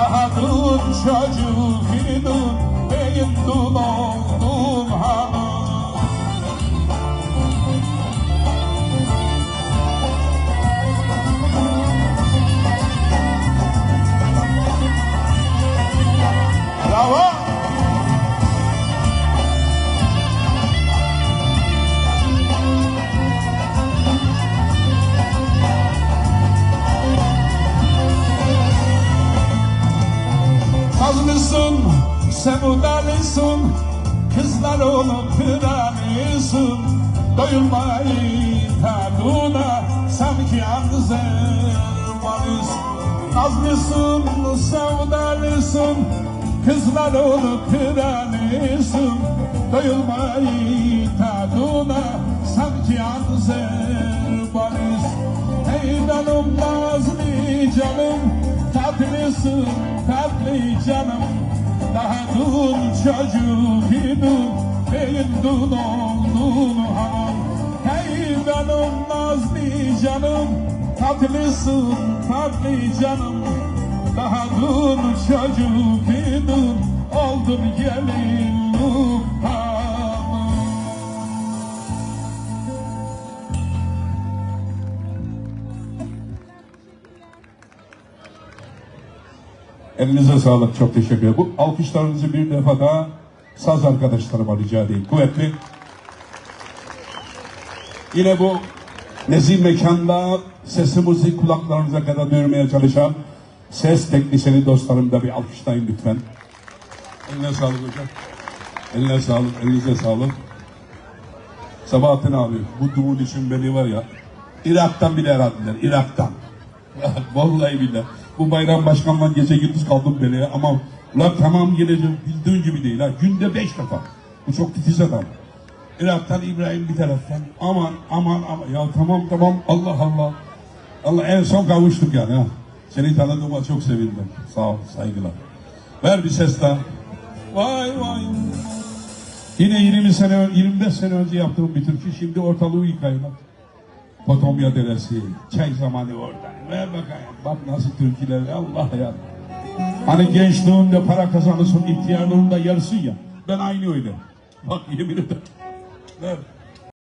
Daha dün çocuğuydum Beyin dul oldum hanım sevdalısın Kızlar onu kıranısın Doyulmayı tadına Sanki anzermalısın Nazlısın, sevdalısın Kızlar onu kıranısın Doyulmayı tadına Sanki anzermalısın Hey canım nazlı canım Tatlısın tatlı canım Daha dul çocuğuydum Beyin dul oldun hanım Hey benim nazlı canım? Tatlısın tatlı canım. Daha dul çocuğuydum Oldun gelinlik Elinize sağlık. Çok teşekkür ederim. Bu alkışlarınızı bir defa daha saz arkadaşlarıma rica edeyim. Kuvvetli. Yine bu nezih mekanda sesimizi kulaklarınıza kadar duyurmaya çalışan ses teknisyeni dostlarım da bir alkışlayın lütfen. Eline sağlık hocam. Eline sağlık, elinize sağlık. Sabahattin abi, bu düğün için beni var ya, Irak'tan bile aradılar, Irak'tan. Vallahi billahi. Bu bayram başkanla gece gündüz kaldım böyle ama ulan tamam geleceğim bildiğin gibi değil ha. Günde beş defa. Bu çok titiz adam. Irak'tan İbrahim bir taraftan. Aman aman aman. Ya tamam tamam Allah Allah. Allah en son kavuştuk yani ha. Seni tanıdığıma çok sevindim. Sağ ol saygılar. Ver bir ses daha. Vay vay. Yine 20 sene, 25 sene önce yaptığım bir türkü şimdi ortalığı yıkayın. Potomya Deresi, çay zamanı orada. Ver bakayım. Bak nasıl türküler Allah ya. Hani gençliğinde para kazanırsın, ihtiyarlığında yarısı ya. Ben aynı öyle. Bak yemin ederim. Ver.